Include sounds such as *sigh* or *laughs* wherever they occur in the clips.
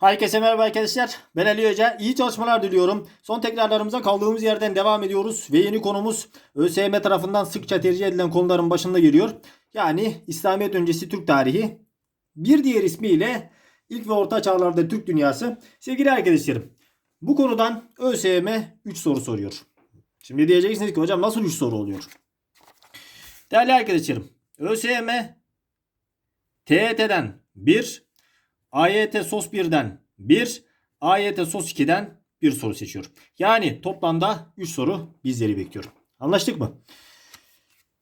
Herkese merhaba arkadaşlar. Ben Ali Hoca. İyi çalışmalar diliyorum. Son tekrarlarımıza kaldığımız yerden devam ediyoruz. Ve yeni konumuz ÖSYM tarafından sıkça tercih edilen konuların başında geliyor. Yani İslamiyet öncesi Türk tarihi. Bir diğer ismiyle ilk ve orta çağlarda Türk dünyası. Sevgili arkadaşlarım bu konudan ÖSYM 3 soru soruyor. Şimdi diyeceksiniz ki hocam nasıl 3 soru oluyor? Değerli arkadaşlarım ÖSYM TET'den 1 AYT SOS 1'den 1, AYT SOS 2'den bir soru seçiyorum. Yani toplamda 3 soru bizleri bekliyor. Anlaştık mı?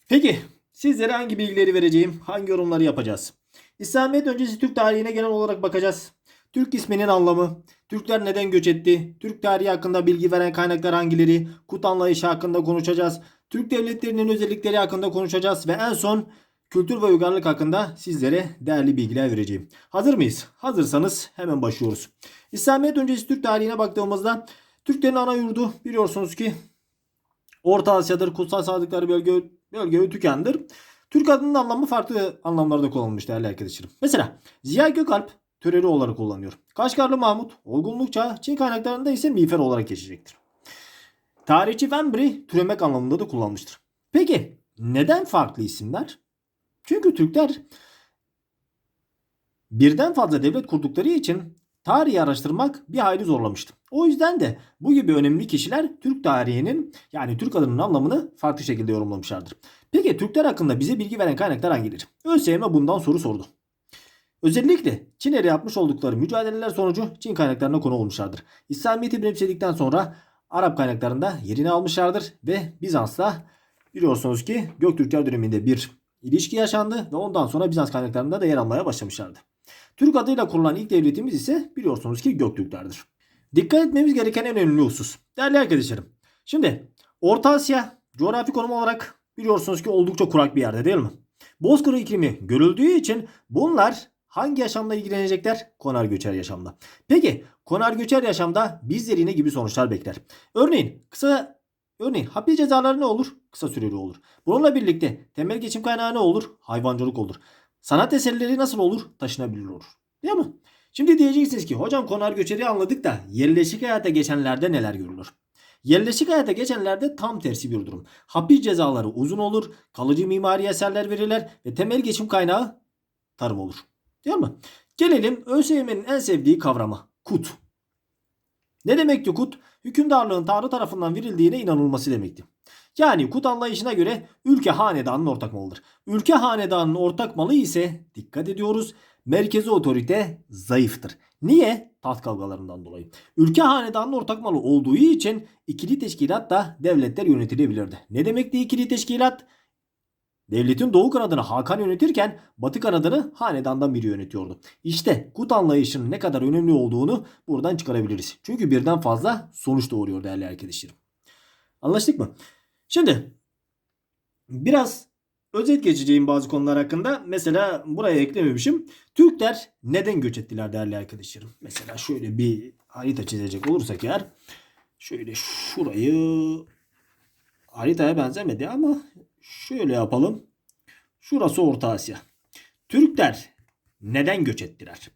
Peki sizlere hangi bilgileri vereceğim? Hangi yorumları yapacağız? İslamiyet öncesi Türk tarihine genel olarak bakacağız. Türk isminin anlamı, Türkler neden göç etti, Türk tarihi hakkında bilgi veren kaynaklar hangileri, kut anlayışı hakkında konuşacağız. Türk devletlerinin özellikleri hakkında konuşacağız ve en son kültür ve uygarlık hakkında sizlere değerli bilgiler vereceğim. Hazır mıyız? Hazırsanız hemen başlıyoruz. İslamiyet öncesi Türk tarihine baktığımızda Türklerin ana yurdu biliyorsunuz ki Orta Asya'dır, kutsal sadıkları bölge, bölge ve tükendir. Türk adının anlamı farklı anlamlarda kullanılmış değerli arkadaşlarım. Mesela Ziya Gökalp töreli olarak kullanıyor. Kaşgarlı Mahmut olgunluk çağı Çin kaynaklarında ise miğfer olarak geçecektir. Tarihçi Wembury türemek anlamında da kullanmıştır. Peki neden farklı isimler? Çünkü Türkler birden fazla devlet kurdukları için tarihi araştırmak bir hayli zorlamıştı. O yüzden de bu gibi önemli kişiler Türk tarihinin yani Türk adının anlamını farklı şekilde yorumlamışlardır. Peki Türkler hakkında bize bilgi veren kaynaklar hangileri? ÖSYM bundan soru sordu. Özellikle Çin ile yapmış oldukları mücadeleler sonucu Çin kaynaklarına konu olmuşlardır. İslamiyet'i benimsedikten sonra Arap kaynaklarında yerini almışlardır ve Bizans'la biliyorsunuz ki Göktürkler döneminde bir ilişki yaşandı ve ondan sonra Bizans kaynaklarında da yer almaya başlamışlardı. Türk adıyla kurulan ilk devletimiz ise biliyorsunuz ki Göktürklerdir. Dikkat etmemiz gereken en önemli husus. Değerli arkadaşlarım. Şimdi Orta Asya coğrafi konum olarak biliyorsunuz ki oldukça kurak bir yerde değil mi? Bozkır iklimi görüldüğü için bunlar hangi yaşamla ilgilenecekler? Konar göçer yaşamda. Peki konar göçer yaşamda bizleri ne gibi sonuçlar bekler? Örneğin kısa Örneğin hapis cezaları ne olur? Kısa süreli olur. Bununla birlikte temel geçim kaynağı ne olur? Hayvancılık olur. Sanat eserleri nasıl olur? Taşınabilir olur. Değil mi? Şimdi diyeceksiniz ki hocam konar göçeri anladık da yerleşik hayata geçenlerde neler görülür? Yerleşik hayata geçenlerde tam tersi bir durum. Hapis cezaları uzun olur, kalıcı mimari eserler verirler ve temel geçim kaynağı tarım olur. Değil mi? Gelelim ÖSYM'nin en sevdiği kavrama. Kut. Ne demekti kut? Hükümdarlığın Tanrı tarafından verildiğine inanılması demekti. Yani kut anlayışına göre ülke hanedanın ortak malıdır. Ülke hanedanının ortak malı ise dikkat ediyoruz merkezi otorite zayıftır. Niye? Taht kavgalarından dolayı. Ülke hanedanın ortak malı olduğu için ikili teşkilat da devletler yönetilebilirdi. Ne demekti ikili teşkilat? Devletin doğu kanadını Hakan yönetirken batı kanadını hanedandan biri yönetiyordu. İşte kut anlayışının ne kadar önemli olduğunu buradan çıkarabiliriz. Çünkü birden fazla sonuç doğuruyor değerli arkadaşlarım. Anlaştık mı? Şimdi biraz özet geçeceğim bazı konular hakkında. Mesela buraya eklememişim. Türkler neden göç ettiler değerli arkadaşlarım? Mesela şöyle bir harita çizecek olursak eğer şöyle şurayı haritaya benzemedi ama şöyle yapalım. Şurası Orta Asya. Türkler neden göç ettiler?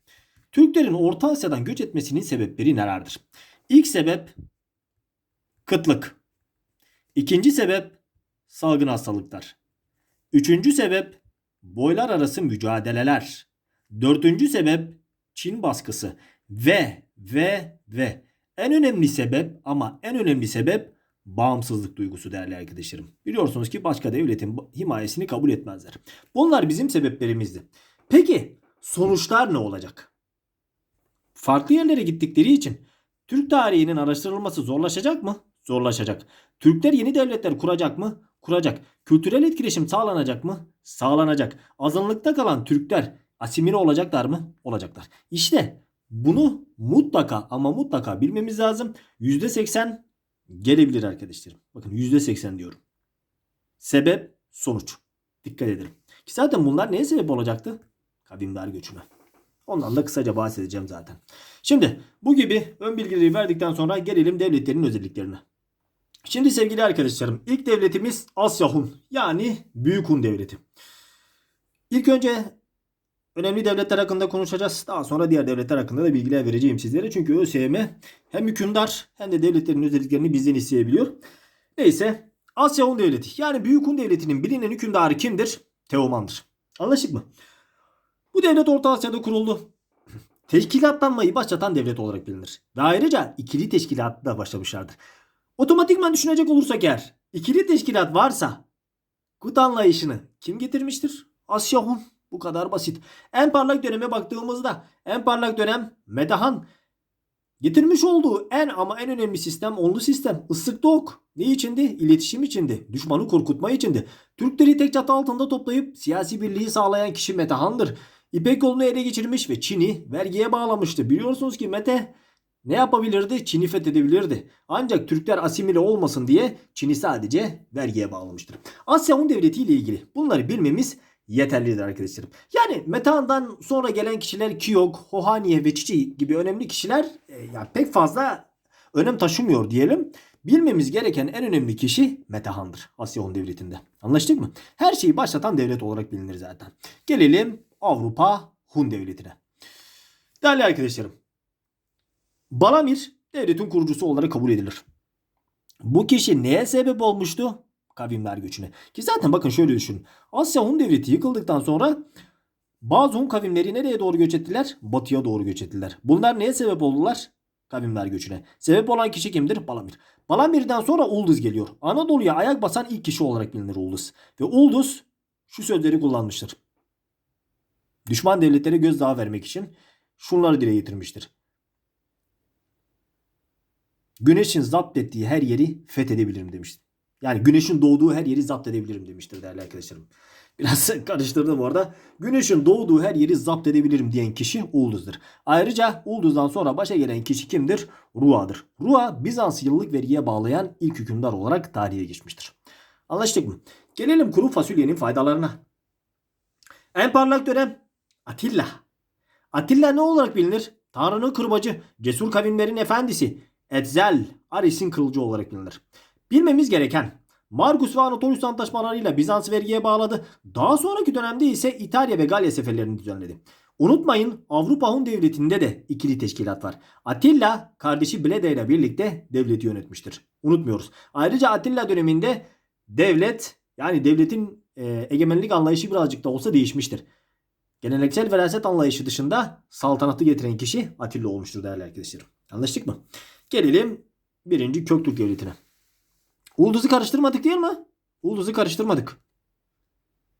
Türklerin Orta Asya'dan göç etmesinin sebepleri nelerdir? İlk sebep kıtlık. İkinci sebep salgın hastalıklar. Üçüncü sebep boylar arası mücadeleler. Dördüncü sebep Çin baskısı. Ve ve ve en önemli sebep ama en önemli sebep bağımsızlık duygusu değerli arkadaşlarım. Biliyorsunuz ki başka devletin himayesini kabul etmezler. Bunlar bizim sebeplerimizdi. Peki sonuçlar ne olacak? Farklı yerlere gittikleri için Türk tarihinin araştırılması zorlaşacak mı? Zorlaşacak. Türkler yeni devletler kuracak mı? Kuracak. Kültürel etkileşim sağlanacak mı? Sağlanacak. Azınlıkta kalan Türkler asimile olacaklar mı? Olacaklar. İşte bunu mutlaka ama mutlaka bilmemiz lazım. %80 gelebilir arkadaşlarım. Bakın %80 diyorum. Sebep sonuç. Dikkat edelim. Ki zaten bunlar neye sebep olacaktı? Kavimler göçüne. Ondan da kısaca bahsedeceğim zaten. Şimdi bu gibi ön bilgileri verdikten sonra gelelim devletlerin özelliklerine. Şimdi sevgili arkadaşlarım ilk devletimiz Asya Hun yani Büyük Hun Devleti. İlk önce önemli devletler hakkında konuşacağız. Daha sonra diğer devletler hakkında da bilgiler vereceğim sizlere. Çünkü ÖSYM hem hükümdar hem de devletlerin özelliklerini bizden isteyebiliyor. Neyse Asya Hun Devleti yani Büyük Hun Devleti'nin bilinen hükümdarı kimdir? Teoman'dır. Anlaştık mı? Bu devlet Orta Asya'da kuruldu. Teşkilatlanmayı başlatan devlet olarak bilinir. Ve ayrıca ikili teşkilat da başlamışlardır. Otomatikman düşünecek olursak eğer ikili teşkilat varsa kut anlayışını kim getirmiştir? Asya Hun. Bu kadar basit. En parlak döneme baktığımızda en parlak dönem Medahan getirmiş olduğu en ama en önemli sistem onlu sistem. Islık ok. Ne içindi? İletişim içindi. Düşmanı korkutma içindi. Türkleri tek çatı altında toplayıp siyasi birliği sağlayan kişi Metehan'dır. İpek yolunu ele geçirmiş ve Çin'i vergiye bağlamıştı. Biliyorsunuz ki Mete ne yapabilirdi? Çin'i fethedebilirdi. Ancak Türkler asimile olmasın diye Çin'i sadece vergiye bağlamıştır. Asya Hun Devleti ile ilgili bunları bilmemiz yeterlidir arkadaşlarım. Yani Metehan'dan sonra gelen kişiler Kiyok, Hohaniye ve Çiçi gibi önemli kişiler e, ya pek fazla önem taşımıyor diyelim. Bilmemiz gereken en önemli kişi Metehan'dır Asya Hun Devleti'nde. Anlaştık mı? Her şeyi başlatan devlet olarak bilinir zaten. Gelelim Avrupa Hun Devleti'ne. Değerli arkadaşlarım. Balamir devletin kurucusu olarak kabul edilir. Bu kişi neye sebep olmuştu? Kavimler göçüne. Ki zaten bakın şöyle düşünün. Asya Hun Devleti yıkıldıktan sonra bazı Hun kavimleri nereye doğru göç ettiler? Batıya doğru göç ettiler. Bunlar neye sebep oldular? Kavimler göçüne. Sebep olan kişi kimdir? Balamir. Balamir'den sonra Ulduz geliyor. Anadolu'ya ayak basan ilk kişi olarak bilinir Ulduz. Ve Ulduz şu sözleri kullanmıştır. Düşman devletlere gözdağı vermek için şunları dile getirmiştir. Güneşin zapt ettiği her yeri fethedebilirim demiştir. Yani güneşin doğduğu her yeri zapt edebilirim demiştir değerli arkadaşlarım. Biraz *laughs* karıştırdım orada. Güneşin doğduğu her yeri zapt edebilirim diyen kişi Ulduz'dur. Ayrıca Ulduz'dan sonra başa gelen kişi kimdir? Rua'dır. Rua Bizans yıllık vergiye bağlayan ilk hükümdar olarak tarihe geçmiştir. Anlaştık mı? Gelelim kuru fasulyenin faydalarına. En parlak dönem Atilla. Atilla ne olarak bilinir? Tanrı'nın kırbacı, cesur kavimlerin efendisi, Etzel, Ares'in kılıcı olarak bilinir. Bilmemiz gereken Margus ve Anatolius antlaşmalarıyla Bizans vergiye bağladı. Daha sonraki dönemde ise İtalya ve Galya seferlerini düzenledi. Unutmayın Avrupa Hun Devleti'nde de ikili teşkilat var. Atilla kardeşi Bleda ile birlikte devleti yönetmiştir. Unutmuyoruz. Ayrıca Atilla döneminde devlet yani devletin e, egemenlik anlayışı birazcık da olsa değişmiştir. Geleneksel veraset anlayışı dışında saltanatı getiren kişi Atilla olmuştur değerli arkadaşlarım. Anlaştık mı? Gelelim birinci Köktürk Devleti'ne. Ulduz'u karıştırmadık değil mi? Ulduz'u karıştırmadık.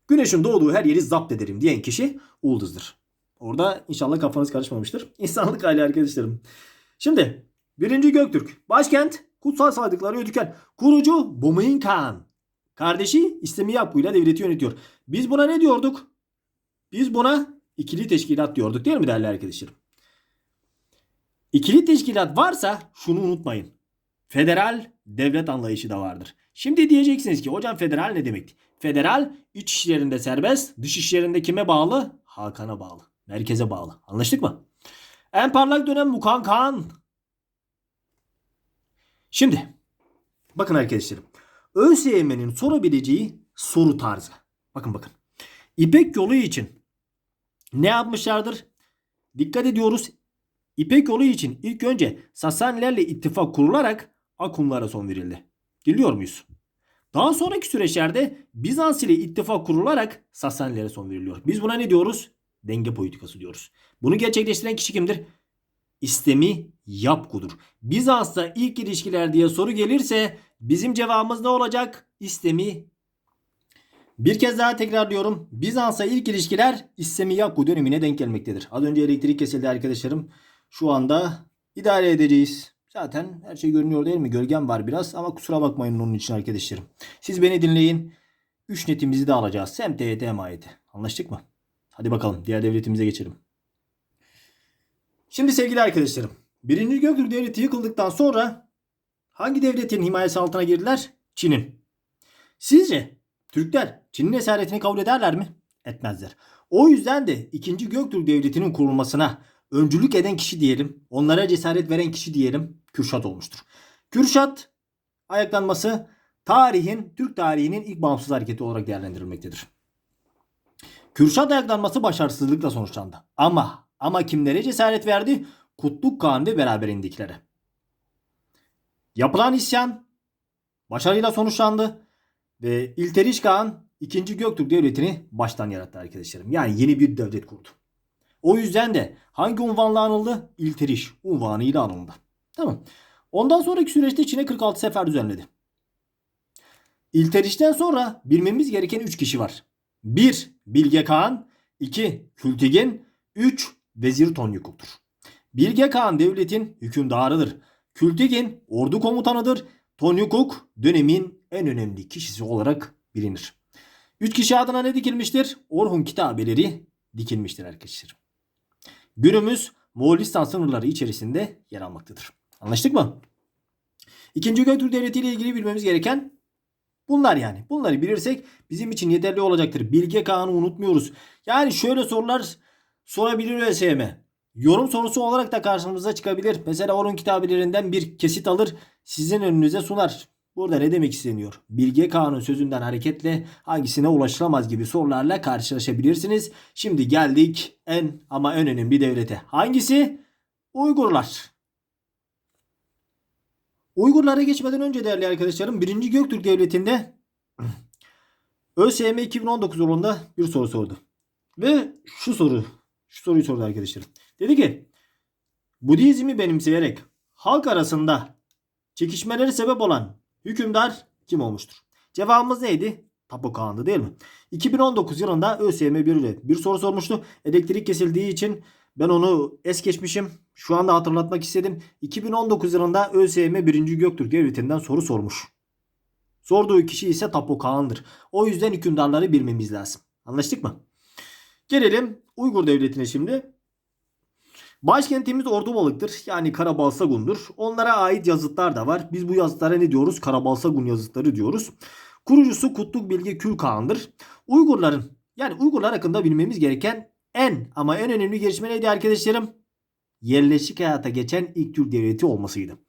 Güneşin doğduğu her yeri zapt ederim diyen kişi Ulduz'dur. Orada inşallah kafanız karışmamıştır. *laughs* İnsanlık hali arkadaşlarım. Şimdi birinci Göktürk. Başkent kutsal saydıkları Ödüken. Kurucu Bumayın Kağan. Kardeşi İslami ile devleti yönetiyor. Biz buna ne diyorduk? Biz buna ikili teşkilat diyorduk değil mi değerli arkadaşlarım? İkili teşkilat varsa şunu unutmayın. Federal devlet anlayışı da vardır. Şimdi diyeceksiniz ki hocam federal ne demek? Federal iç işlerinde serbest, dış işlerinde kime bağlı? Hakan'a bağlı. Merkeze bağlı. Anlaştık mı? En parlak dönem Mukan Kağan. Şimdi bakın arkadaşlarım. ÖSYM'nin sorabileceği soru tarzı. Bakın bakın. İpek yolu için ne yapmışlardır? Dikkat ediyoruz. İpek yolu için ilk önce Sasanilerle ittifak kurularak Akumlara son verildi. Dinliyor muyuz? Daha sonraki süreçlerde Bizans ile ittifak kurularak Sasanilere son veriliyor. Biz buna ne diyoruz? Denge politikası diyoruz. Bunu gerçekleştiren kişi kimdir? İstemi Yapku'dur. Bizans'ta ilk ilişkiler diye soru gelirse bizim cevabımız ne olacak? İstemi bir kez daha tekrarlıyorum. Bizans'a ilk ilişkiler İstemi Yapku dönemine denk gelmektedir. Az önce elektrik kesildi arkadaşlarım. Şu anda idare edeceğiz. Zaten her şey görünüyor değil mi? Gölgem var biraz ama kusura bakmayın onun için arkadaşlarım. Siz beni dinleyin. 3 netimizi de alacağız. Sem TYT emayeti. Anlaştık mı? Hadi bakalım diğer devletimize geçelim. Şimdi sevgili arkadaşlarım. 1. Göktürk Devleti yıkıldıktan sonra hangi devletin himayesi altına girdiler? Çin'in. Sizce Türkler Çin'in esaretini kabul ederler mi? Etmezler. O yüzden de 2. Göktürk Devleti'nin kurulmasına öncülük eden kişi diyelim, onlara cesaret veren kişi diyelim Kürşat olmuştur. Kürşat ayaklanması tarihin, Türk tarihinin ilk bağımsız hareketi olarak değerlendirilmektedir. Kürşat ayaklanması başarısızlıkla sonuçlandı. Ama ama kimlere cesaret verdi? Kutluk Kağan ve beraberindekileri. Yapılan isyan başarıyla sonuçlandı ve İlteriş Kağan 2. Göktürk Devleti'ni baştan yarattı arkadaşlarım. Yani yeni bir devlet kurdu. O yüzden de hangi unvanla anıldı? İlteriş unvanıyla anıldı. Tamam. Ondan sonraki süreçte Çin'e 46 sefer düzenledi. İlteriş'ten sonra bilmemiz gereken 3 kişi var. 1. Bilge Kağan 2. Kültigin 3. Vezir Tonyukuk'tur. Bilge Kağan devletin hükümdarıdır. Kültigin ordu komutanıdır. Tonyukuk dönemin en önemli kişisi olarak bilinir. Üç kişi adına ne dikilmiştir? Orhun kitabeleri dikilmiştir arkadaşlar. Günümüz Moğolistan sınırları içerisinde yer almaktadır. Anlaştık mı? İkinci Göktürk Devleti ile ilgili bilmemiz gereken bunlar yani. Bunları bilirsek bizim için yeterli olacaktır. Bilge Kağan'ı unutmuyoruz. Yani şöyle sorular sorabilir ÖSYM. Yorum sorusu olarak da karşımıza çıkabilir. Mesela onun kitabelerinden bir kesit alır sizin önünüze sunar. Burada ne demek isteniyor? Bilge Kağan'ın sözünden hareketle hangisine ulaşılamaz gibi sorularla karşılaşabilirsiniz. Şimdi geldik en ama en önemli devlete. Hangisi? Uygurlar. Uygurlara geçmeden önce değerli arkadaşlarım 1. Göktürk Devleti'nde ÖSYM 2019 yılında bir soru sordu. Ve şu soru, şu soruyu sordu arkadaşlarım. Dedi ki Budizmi benimseyerek halk arasında çekişmelere sebep olan hükümdar kim olmuştur? Cevabımız neydi? Tapu Kağan'dı değil mi? 2019 yılında ÖSYM bir, bir soru sormuştu. Elektrik kesildiği için ben onu es geçmişim. Şu anda hatırlatmak istedim. 2019 yılında ÖSYM 1. Göktürk Devleti'nden soru sormuş. Sorduğu kişi ise Tapu Kağan'dır. O yüzden hükümdarları bilmemiz lazım. Anlaştık mı? Gelelim Uygur Devleti'ne şimdi. Başkentimiz Ordubalık'tır. Yani Karabalsagun'dur. Onlara ait yazıtlar da var. Biz bu yazıtlara ne diyoruz? Karabalsagun yazıtları diyoruz. Kurucusu Kutluk Bilge Kül Kağan'dır. Uygurların yani Uygurlar hakkında bilmemiz gereken en ama en önemli gelişme neydi arkadaşlarım? Yerleşik hayata geçen ilk Türk devleti olmasıydı.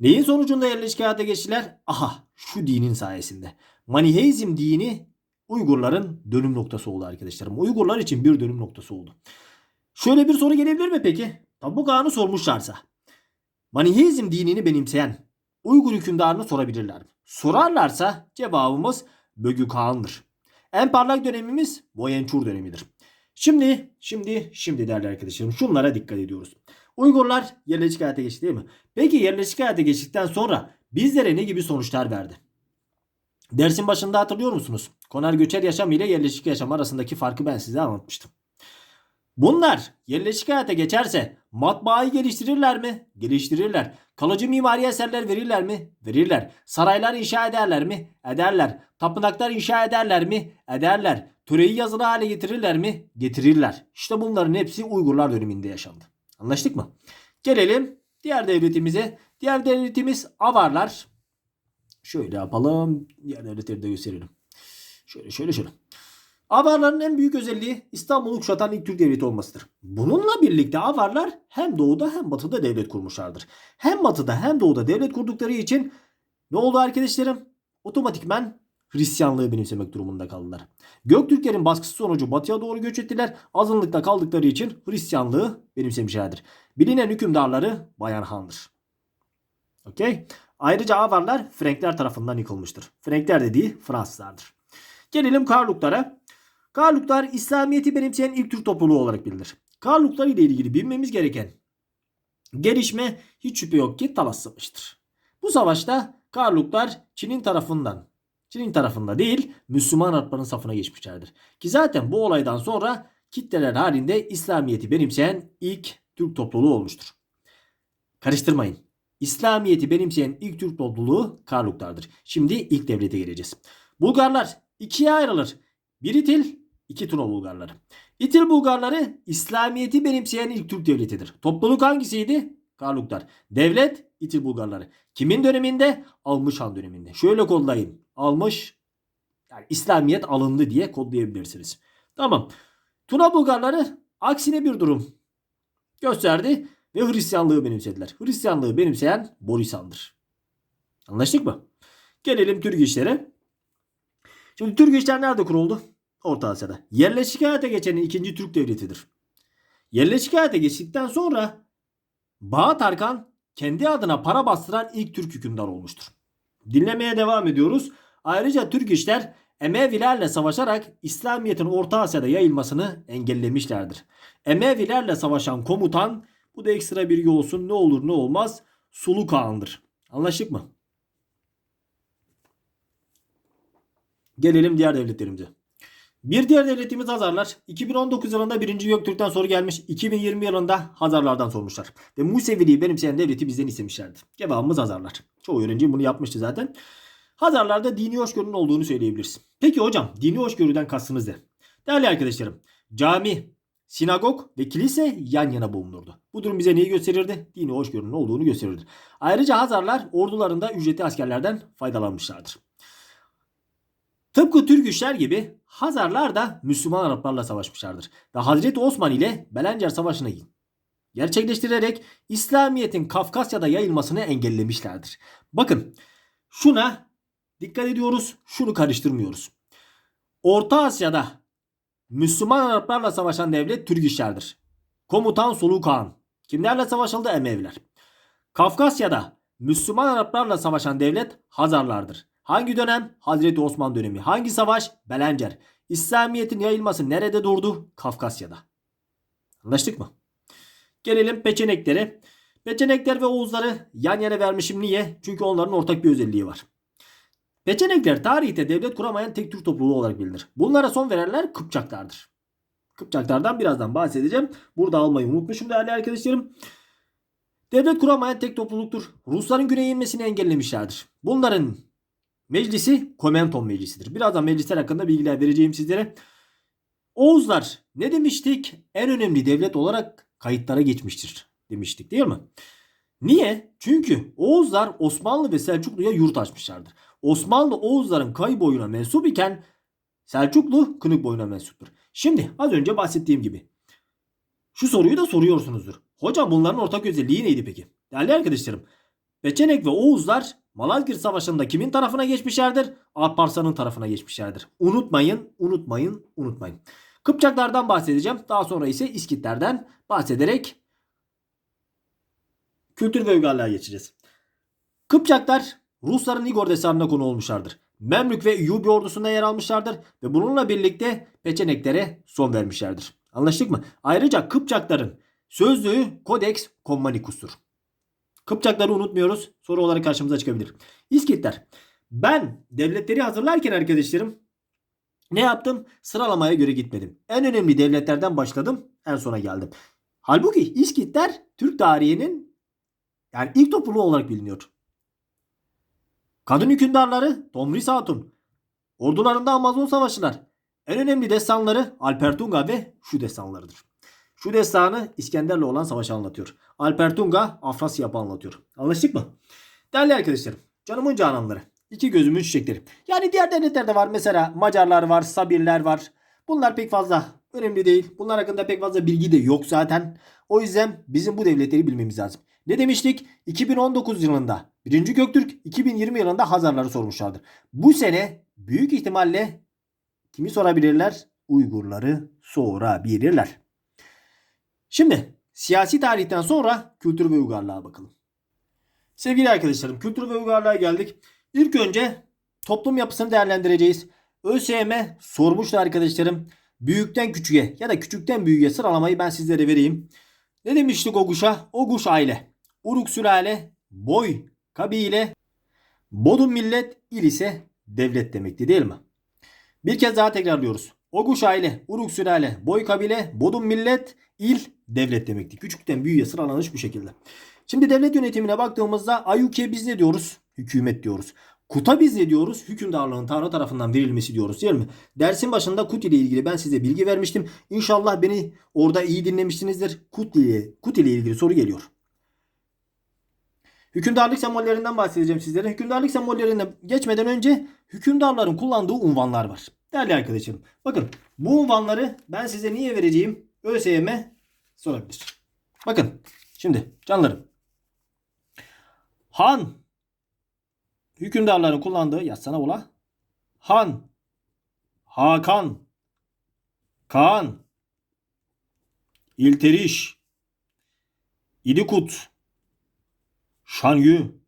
Neyin sonucunda yerleşik hayata geçtiler? Aha şu dinin sayesinde. Maniheizm dini Uygurların dönüm noktası oldu arkadaşlarım. Uygurlar için bir dönüm noktası oldu. Şöyle bir soru gelebilir mi peki? Tabu Kağan'ı sormuşlarsa. Maniheizm dinini benimseyen Uygur hükümdarını sorabilirler? Sorarlarsa cevabımız Bögü Kağan'dır. En parlak dönemimiz Boyençur dönemidir. Şimdi, şimdi, şimdi değerli arkadaşlarım şunlara dikkat ediyoruz. Uygurlar yerleşik hayata geçti değil mi? Peki yerleşik hayata geçtikten sonra bizlere ne gibi sonuçlar verdi? Dersin başında hatırlıyor musunuz? Konar göçer yaşam ile yerleşik yaşam arasındaki farkı ben size anlatmıştım. Bunlar yerleşik hayata geçerse matbaayı geliştirirler mi? Geliştirirler. Kalıcı mimari eserler verirler mi? Verirler. Saraylar inşa ederler mi? Ederler. Tapınaklar inşa ederler mi? Ederler. Töreyi yazılı hale getirirler mi? Getirirler. İşte bunların hepsi Uygurlar döneminde yaşandı. Anlaştık mı? Gelelim diğer devletimize. Diğer devletimiz Avarlar. Şöyle yapalım. Diğer devletleri de gösterelim. Şöyle şöyle şöyle. Avarların en büyük özelliği İstanbul'u kuşatan ilk Türk devleti olmasıdır. Bununla birlikte Avarlar hem doğuda hem batıda devlet kurmuşlardır. Hem batıda hem doğuda devlet kurdukları için ne oldu arkadaşlarım? Otomatikmen Hristiyanlığı benimsemek durumunda kaldılar. Göktürklerin baskısı sonucu batıya doğru göç ettiler. Azınlıkta kaldıkları için Hristiyanlığı benimsemişlerdir. Bilinen hükümdarları Bayan Han'dır. Okey. Ayrıca Avarlar Frenkler tarafından yıkılmıştır. Frenkler dediği Fransızlardır. Gelelim Karluklara. Karluklar İslamiyet'i benimseyen ilk Türk topluluğu olarak bilinir. Karluklar ile ilgili bilmemiz gereken gelişme hiç şüphe yok ki Talas Savaşı'dır. Bu savaşta Karluklar Çin'in tarafından, Çin'in tarafında değil Müslüman Arapların safına geçmişlerdir. Ki zaten bu olaydan sonra kitleler halinde İslamiyet'i benimseyen ilk Türk topluluğu olmuştur. Karıştırmayın. İslamiyet'i benimseyen ilk Türk topluluğu Karluklardır. Şimdi ilk devlete geleceğiz. Bulgarlar ikiye ayrılır. Bir İtil, iki Tuna Bulgarları. İtil Bulgarları İslamiyet'i benimseyen ilk Türk devletidir. Topluluk hangisiydi? Karluklar. Devlet İtil Bulgarları. Kimin döneminde? Almış Han döneminde. Şöyle kodlayın. Almış yani İslamiyet alındı diye kodlayabilirsiniz. Tamam. Tuna Bulgarları aksine bir durum gösterdi ve Hristiyanlığı benimsediler. Hristiyanlığı benimseyen Borisan'dır. Anlaştık mı? Gelelim Türk işlere. Şimdi Türk işler nerede kuruldu? Orta Asya'da. Yerleşik hayata geçenin ikinci Türk devletidir. Yerleşik hayata geçtikten sonra Bağat Arkan kendi adına para bastıran ilk Türk hükümdar olmuştur. Dinlemeye devam ediyoruz. Ayrıca Türk işler Emevilerle savaşarak İslamiyet'in Orta Asya'da yayılmasını engellemişlerdir. Emevilerle savaşan komutan bu da ekstra bilgi olsun ne olur ne olmaz Sulu Kağan'dır. Anlaştık mı? Gelelim diğer devletlerimize. Bir diğer devletimiz Hazarlar. 2019 yılında 1. Göktürk'ten soru gelmiş. 2020 yılında Hazarlardan sormuşlar. Ve Museviliği benimseyen devleti bizden istemişlerdi. Cevabımız Hazarlar. Çoğu öğrenci bunu yapmıştı zaten. Hazarlarda dini hoşgörünün olduğunu söyleyebiliriz. Peki hocam dini hoşgörüden kastımız ne? Değerli arkadaşlarım cami, sinagog ve kilise yan yana bulunurdu. Bu durum bize neyi gösterirdi? Dini hoşgörünün olduğunu gösterirdi. Ayrıca Hazarlar ordularında ücretli askerlerden faydalanmışlardır. Tıpkı Türk güçler gibi Hazarlar da Müslüman Araplarla savaşmışlardır. Ve Hazreti Osman ile Belencer Savaşı'nı gerçekleştirerek İslamiyet'in Kafkasya'da yayılmasını engellemişlerdir. Bakın şuna dikkat ediyoruz, şunu karıştırmıyoruz. Orta Asya'da Müslüman Araplarla savaşan devlet Türk işlerdir. Komutan Sulu Kağan. Kimlerle savaşıldı? Emeviler. Kafkasya'da Müslüman Araplarla savaşan devlet Hazarlardır. Hangi dönem? Hazreti Osman dönemi. Hangi savaş? Belencer. İslamiyet'in yayılması nerede durdu? Kafkasya'da. Anlaştık mı? Gelelim peçeneklere. Peçenekler ve Oğuzları yan yana vermişim. Niye? Çünkü onların ortak bir özelliği var. Peçenekler tarihte devlet kuramayan tek Türk topluluğu olarak bilinir. Bunlara son verenler Kıpçaklardır. Kıpçaklardan birazdan bahsedeceğim. Burada almayı unutmuşum değerli arkadaşlarım. Devlet kuramayan tek topluluktur. Rusların güneye inmesini engellemişlerdir. Bunların meclisi Komenton Meclisi'dir. Birazdan meclisler hakkında bilgiler vereceğim sizlere. Oğuzlar ne demiştik? En önemli devlet olarak kayıtlara geçmiştir demiştik değil mi? Niye? Çünkü Oğuzlar Osmanlı ve Selçuklu'ya yurt açmışlardır. Osmanlı Oğuzların kayı boyuna mensup iken Selçuklu kınık boyuna mensuptur. Şimdi az önce bahsettiğim gibi şu soruyu da soruyorsunuzdur. Hocam bunların ortak özelliği neydi peki? Değerli arkadaşlarım Peçenek ve Oğuzlar Malazgirt Savaşı'nda kimin tarafına geçmişlerdir? Alparslan'ın tarafına geçmişlerdir. Unutmayın, unutmayın, unutmayın. Kıpçaklardan bahsedeceğim. Daha sonra ise İskitlerden bahsederek kültür ve uygarlığa geçeceğiz. Kıpçaklar Rusların Igor destanına konu olmuşlardır. Memlük ve Eyyubi ordusunda yer almışlardır ve bununla birlikte Peçeneklere son vermişlerdir. Anlaştık mı? Ayrıca Kıpçakların sözlüğü Codex Commanicus'tur. Kıpçakları unutmuyoruz. Soru olarak karşımıza çıkabilir. İskitler. Ben devletleri hazırlarken arkadaşlarım ne yaptım? Sıralamaya göre gitmedim. En önemli devletlerden başladım. En sona geldim. Halbuki İskitler Türk tarihinin yani ilk topluluğu olarak biliniyor. Kadın hükümdarları Tomris Hatun. Ordularında Amazon savaşçılar. En önemli destanları Alpertunga ve şu destanlarıdır. Şu destanı İskender'le olan savaşı anlatıyor. Alpertunga Afrasyap'ı anlatıyor. Anlaştık mı? Değerli arkadaşlarım. Canımın cananları. İki gözümün çiçekleri. Yani diğer devletlerde var. Mesela Macarlar var. Sabirler var. Bunlar pek fazla önemli değil. Bunlar hakkında pek fazla bilgi de yok zaten. O yüzden bizim bu devletleri bilmemiz lazım. Ne demiştik? 2019 yılında 1. Göktürk 2020 yılında Hazarları sormuşlardır. Bu sene büyük ihtimalle kimi sorabilirler? Uygurları sorabilirler. Şimdi siyasi tarihten sonra kültür ve uygarlığa bakalım. Sevgili arkadaşlarım kültür ve uygarlığa geldik. İlk önce toplum yapısını değerlendireceğiz. ÖSYM sormuştu arkadaşlarım. Büyükten küçüğe ya da küçükten büyüğe sıralamayı ben sizlere vereyim. Ne demiştik Oguş'a? Oguş aile. Uruk sülale, boy, kabile, bodum millet, il ise devlet demekti değil mi? Bir kez daha tekrarlıyoruz. Oguş aile, Uruk sülale, boy kabile, bodum millet, il devlet demekti. Küçükten büyüğe sıralanış bu şekilde. Şimdi devlet yönetimine baktığımızda Ayuki'ye biz ne diyoruz? Hükümet diyoruz. Kut'a biz ne diyoruz? Hükümdarlığın Tanrı tarafından verilmesi diyoruz değil mi? Dersin başında Kut ile ilgili ben size bilgi vermiştim. İnşallah beni orada iyi dinlemişsinizdir. Kut ile, Kut ile ilgili soru geliyor. Hükümdarlık sembollerinden bahsedeceğim sizlere. Hükümdarlık sembollerine geçmeden önce hükümdarların kullandığı unvanlar var. Değerli arkadaşlarım. Bakın bu unvanları ben size niye vereceğim? ÖSYM sorabilir. Bakın şimdi canlarım. Han hükümdarların kullandığı yazsana ola. Han, Hakan, Kaan, İlteriş, İdikut, Şanyu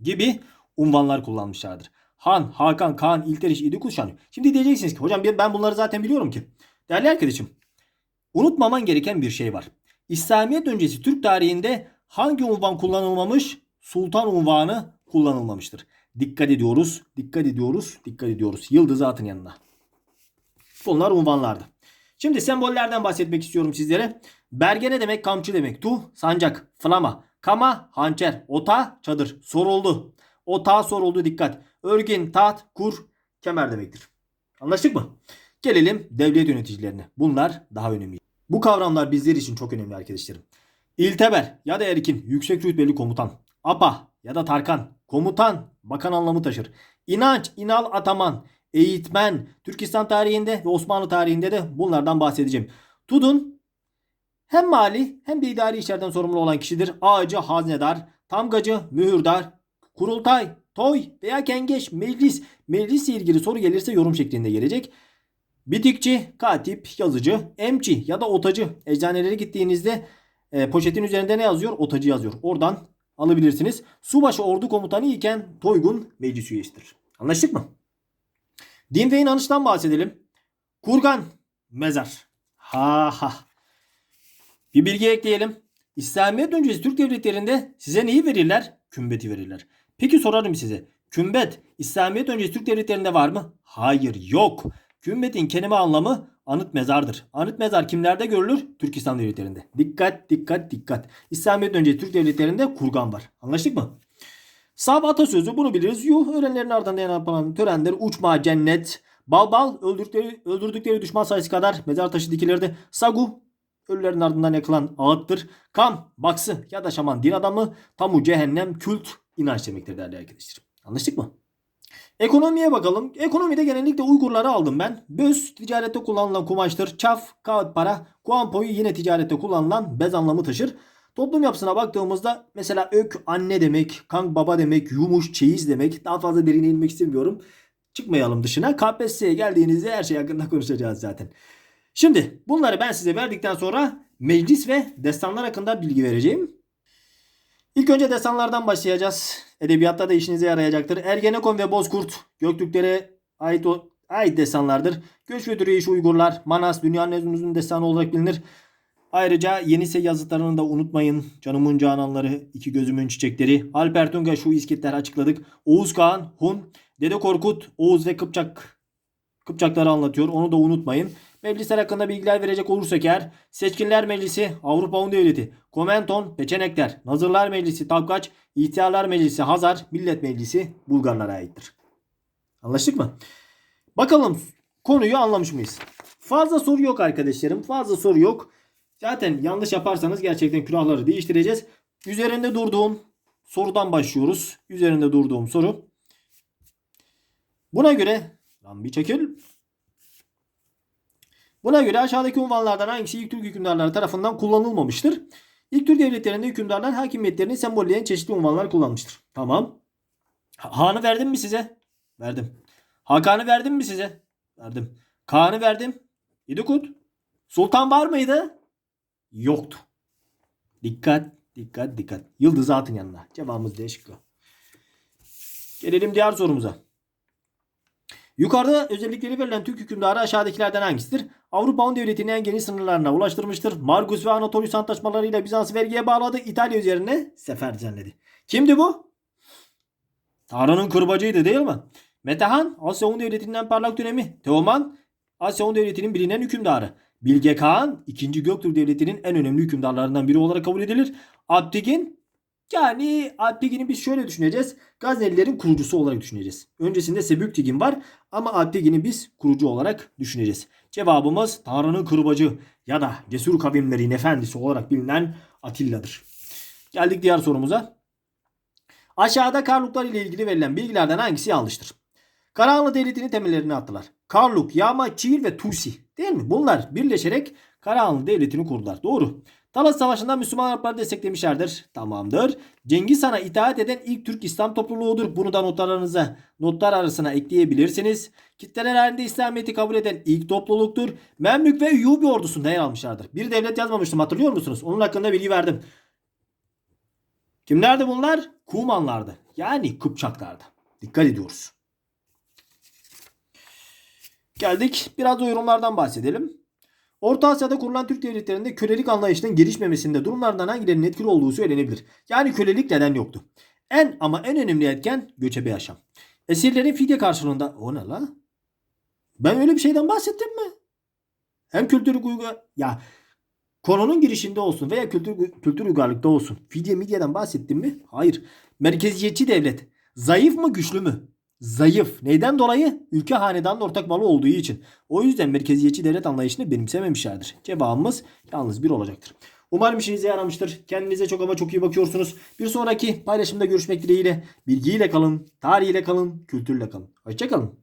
gibi unvanlar kullanmışlardır. Han, Hakan, Kaan, İlteriş, İdikut, Şanyu. Şimdi diyeceksiniz ki hocam ben bunları zaten biliyorum ki. Değerli arkadaşım unutmaman gereken bir şey var. İslamiyet öncesi Türk tarihinde hangi unvan kullanılmamış? Sultan unvanı kullanılmamıştır. Dikkat ediyoruz, dikkat ediyoruz, dikkat ediyoruz. Yıldızı atın yanına. Bunlar unvanlardı. Şimdi sembollerden bahsetmek istiyorum sizlere. Berge ne demek? Kamçı demek. Tuh, sancak, flama, kama, hançer, ota, çadır. Soruldu. Ota soruldu dikkat. Örgün, taht, kur, kemer demektir. Anlaştık mı? Gelelim devlet yöneticilerine. Bunlar daha önemli. Bu kavramlar bizler için çok önemli arkadaşlarım. İlteber ya da erkin yüksek rütbeli komutan. Apa ya da Tarkan komutan bakan anlamı taşır. İnanç, inal, ataman, eğitmen Türkistan tarihinde ve Osmanlı tarihinde de bunlardan bahsedeceğim. Tudun hem mali hem de idari işlerden sorumlu olan kişidir. Ağacı, haznedar, tamgacı, mühürdar, kurultay, toy veya kengeç, meclis, meclisle ilgili soru gelirse yorum şeklinde gelecek. Bitikçi, katip, yazıcı, emçi ya da otacı. Eczanelere gittiğinizde e, poşetin üzerinde ne yazıyor? Otacı yazıyor. Oradan alabilirsiniz. Subaşı ordu komutanı iken Toygun meclis üyesidir. Anlaştık mı? Din ve inanıştan bahsedelim. Kurgan, mezar. Ha ha. Bir bilgi ekleyelim. İslamiyet öncesi Türk devletlerinde size neyi verirler? Kümbeti verirler. Peki sorarım size. Kümbet İslamiyet öncesi Türk devletlerinde var mı? Hayır yok. Kümbetin kelime anlamı anıt mezardır. Anıt mezar kimlerde görülür? Türk İslam devletlerinde. Dikkat dikkat dikkat. İslamiyet öncesi Türk devletlerinde kurgan var. Anlaştık mı? Sab atasözü bunu biliriz. Yuh öğrenlerin ardından yapılan törenler uçma cennet. Bal bal öldürdükleri, öldürdükleri düşman sayısı kadar mezar taşı dikilirdi. Sagu ölülerin ardından yakılan ağıttır. Kam, baksı ya da şaman din adamı. Tamu cehennem kült inanç demektir değerli arkadaşlar. Anlaştık mı? Ekonomiye bakalım. Ekonomide genellikle Uygurları aldım ben. Böz ticarette kullanılan kumaştır. Çaf, kağıt para, kuampoyu yine ticarette kullanılan bez anlamı taşır. Toplum yapısına baktığımızda mesela ök anne demek, kank baba demek, yumuş çeyiz demek. Daha fazla derine inmek istemiyorum. Çıkmayalım dışına. KPSS'ye geldiğinizde her şey hakkında konuşacağız zaten. Şimdi bunları ben size verdikten sonra meclis ve destanlar hakkında bilgi vereceğim. İlk önce destanlardan başlayacağız. Edebiyatta da işinize yarayacaktır. Ergenekon ve Bozkurt Göktürklere ait o ait destanlardır. Göç ve Türeyiş Uygurlar, Manas dünyanın en uzun destanı olarak bilinir. Ayrıca Yenise yazıtlarını da unutmayın. Canımın cananları, iki gözümün çiçekleri. Alper Tunga şu isketler açıkladık. Oğuz Kağan, Hun, Dede Korkut, Oğuz ve Kıpçak Kıpçakları anlatıyor. Onu da unutmayın. Meclisler hakkında bilgiler verecek olursak eğer Seçkinler Meclisi Avrupa Un Devleti, Komenton Peçenekler, Nazırlar Meclisi Tapkaç, İhtiyarlar Meclisi Hazar, Millet Meclisi Bulgarlara aittir. Anlaştık mı? Bakalım konuyu anlamış mıyız? Fazla soru yok arkadaşlarım. Fazla soru yok. Zaten yanlış yaparsanız gerçekten külahları değiştireceğiz. Üzerinde durduğum sorudan başlıyoruz. Üzerinde durduğum soru. Buna göre lan bir çekil. Buna göre aşağıdaki unvanlardan hangisi ilk Türk hükümdarları tarafından kullanılmamıştır? İlk Türk devletlerinde hükümdarlar hakimiyetlerini sembolleyen çeşitli unvanlar kullanmıştır. Tamam. Ha- Han'ı verdim mi size? Verdim. Hakan'ı verdim mi size? Verdim. Kaan'ı verdim. İdikut. Sultan var mıydı? Yoktu. Dikkat, dikkat, dikkat. Yıldızı atın yanına. Cevabımız D. Gelelim diğer sorumuza. Yukarıda özellikleri verilen Türk hükümdarı aşağıdakilerden hangisidir? Avrupa Un Devleti'ni en geniş sınırlarına ulaştırmıştır. Margus ve Anatolius antlaşmalarıyla Bizans'ı vergiye bağladı. İtalya üzerine sefer düzenledi. Kimdi bu? Tanrı'nın kırbacıydı değil mi? Metehan, Asya Un Devleti'nin parlak dönemi. Teoman, Asya Un Devleti'nin bilinen hükümdarı. Bilge Kağan, 2. Göktürk Devleti'nin en önemli hükümdarlarından biri olarak kabul edilir. Abdigin, yani Alptegin'i biz şöyle düşüneceğiz. Gaznelilerin kurucusu olarak düşüneceğiz. Öncesinde Sebüktigin var ama Alptegin'i biz kurucu olarak düşüneceğiz. Cevabımız Tanrı'nın kırbacı ya da cesur kavimlerin efendisi olarak bilinen Atilla'dır. Geldik diğer sorumuza. Aşağıda Karluklar ile ilgili verilen bilgilerden hangisi yanlıştır? Karahanlı Devleti'nin temellerini attılar. Karluk, Yağma, Çiğir ve Tusi. Değil mi? Bunlar birleşerek Karahanlı Devleti'ni kurdular. Doğru. Talas Savaşı'nda Müslüman Arapları desteklemişlerdir. Tamamdır. Cengiz Han'a itaat eden ilk Türk İslam topluluğudur. Bunu da notlarınıza, notlar arasına ekleyebilirsiniz. Kitleler halinde İslamiyet'i kabul eden ilk topluluktur. Memlük ve Eyyubi ordusunda yer almışlardır. Bir devlet yazmamıştım hatırlıyor musunuz? Onun hakkında bilgi verdim. Kimlerdi bunlar? Kumanlardı. Yani Kıpçaklardı. Dikkat ediyoruz. Geldik biraz da yorumlardan bahsedelim. Orta Asya'da kurulan Türk devletlerinde kölelik anlayışının gelişmemesinde durumlardan hangilerinin etkili olduğu söylenebilir. Yani kölelik neden yoktu? En ama en önemli etken göçebe yaşam. Esirlerin fidye karşılığında o ne la? Ben öyle bir şeyden bahsettim mi? Hem kültür uygu ya konunun girişinde olsun veya kültür kültür uygarlıkta olsun. Fidye midyeden bahsettim mi? Hayır. Merkeziyetçi devlet. Zayıf mı güçlü mü? Zayıf. Neyden dolayı? Ülke hanedanın ortak malı olduğu için. O yüzden merkeziyetçi devlet anlayışını benimsememişlerdir. Cevabımız yalnız bir olacaktır. Umarım işinize yaramıştır. Kendinize çok ama çok iyi bakıyorsunuz. Bir sonraki paylaşımda görüşmek dileğiyle. Bilgiyle kalın, tarihiyle kalın, kültürle kalın. Hoşçakalın.